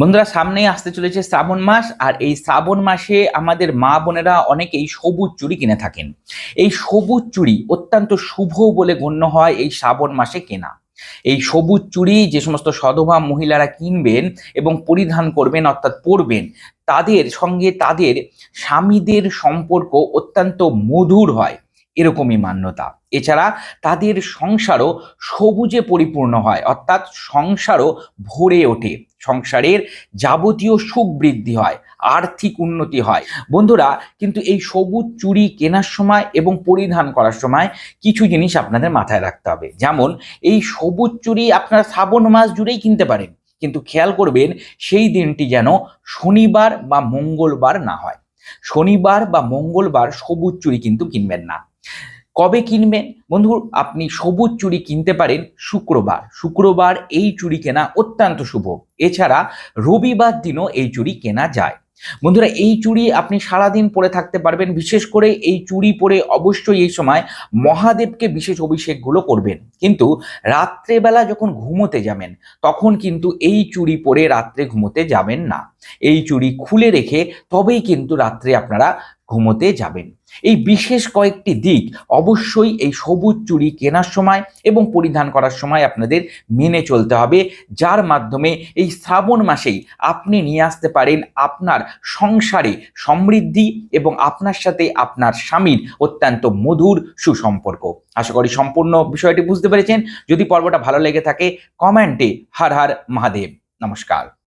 বন্ধুরা, সামনেই আসতে চলেছে শ্রাবণ মাস, আর এই শ্রাবণ মাসে আমাদের মা বোনেরা অনেকেই সবুজ চুড়ি কিনে থাকেন। এই সবুজ চুড়ি অত্যন্ত শুভ বলে গণ্য হয় এই শ্রাবণ মাসে কেনা। এই সবুজ চুড়ি যে সমস্ত সধবা মহিলারা কিনবেন এবং পরিধান করবেন, অর্থাৎ পরবেন, তাদের সঙ্গে তাদের স্বামীদের সম্পর্ক অত্যন্ত মধুর হয়। এরকমই মান্যতা। এছাড়া তাদের সংসারও সবুজে পরিপূর্ণ হয়, অর্থাৎ সংসারও ভরে ওঠে। সংসারের যাবতীয় সুখ বৃদ্ধি হয়, আর্থিক উন্নতি হয়। বন্ধুরা, কিন্তু এই সবুজ চুরি কেনার সময় এবং পরিধান করার সময় কিছু জিনিস আপনাদের মাথায় রাখতে হবে। যেমন, এই সবুজ চুরি আপনারা শ্রাবণ মাস জুড়েই কিনতে পারেন, কিন্তু খেয়াল করবেন সেই দিনটি যেন শনিবার বা মঙ্গলবার না হয়। শনিবার বা মঙ্গলবার সবুজ চুরি কিন্তু কিনবেন না। কবে কিনবেন? বন্ধু, আপনি সবুজ চুড়ি কিনতে পারেন শুক্রবার। শুক্রবার এই চুড়ি কেনা অত্যন্ত শুভ। এছাড়া রবিবার দিনও এই চুড়ি কেনা যায়। বন্ধুরা, এই চুড়ি আপনি সারাদিন পরে থাকতে পারবেন। বিশেষ করে এই চুড়ি পরে অবশ্যই এই সময় মহাদেবকে বিশেষ অভিষেকগুলো করবেন। কিন্তু রাত্রেবেলা যখন ঘুমোতে যাবেন, তখন কিন্তু এই চুড়ি পরে রাত্রে ঘুমোতে যাবেন না। এই চুড়ি খুলে রেখে তবেই কিন্তু রাত্রে আপনারা ঘুমোতে যাবেন। এই বিশেষ কয়েকটি দিক অবশ্যই এই সবুজ চুড়ি কেনার সময় এবং পরিধান করার সময় আপনাদের মেনে চলতে হবে, যার মাধ্যমে এই শ্রাবণ মাসেই আপনি নিয়ে আসতে পারেন আপনার সংসারে সমৃদ্ধি এবং আপনার সাথে আপনার স্বামীর অত্যন্ত মধুর সুসম্পর্ক। আশা করি সম্পূর্ণ বিষয়টি বুঝতে পেরেছেন। যদি পর্বটা ভালো লেগে থাকে, কমেন্টে হার হার মহাদেব। নমস্কার।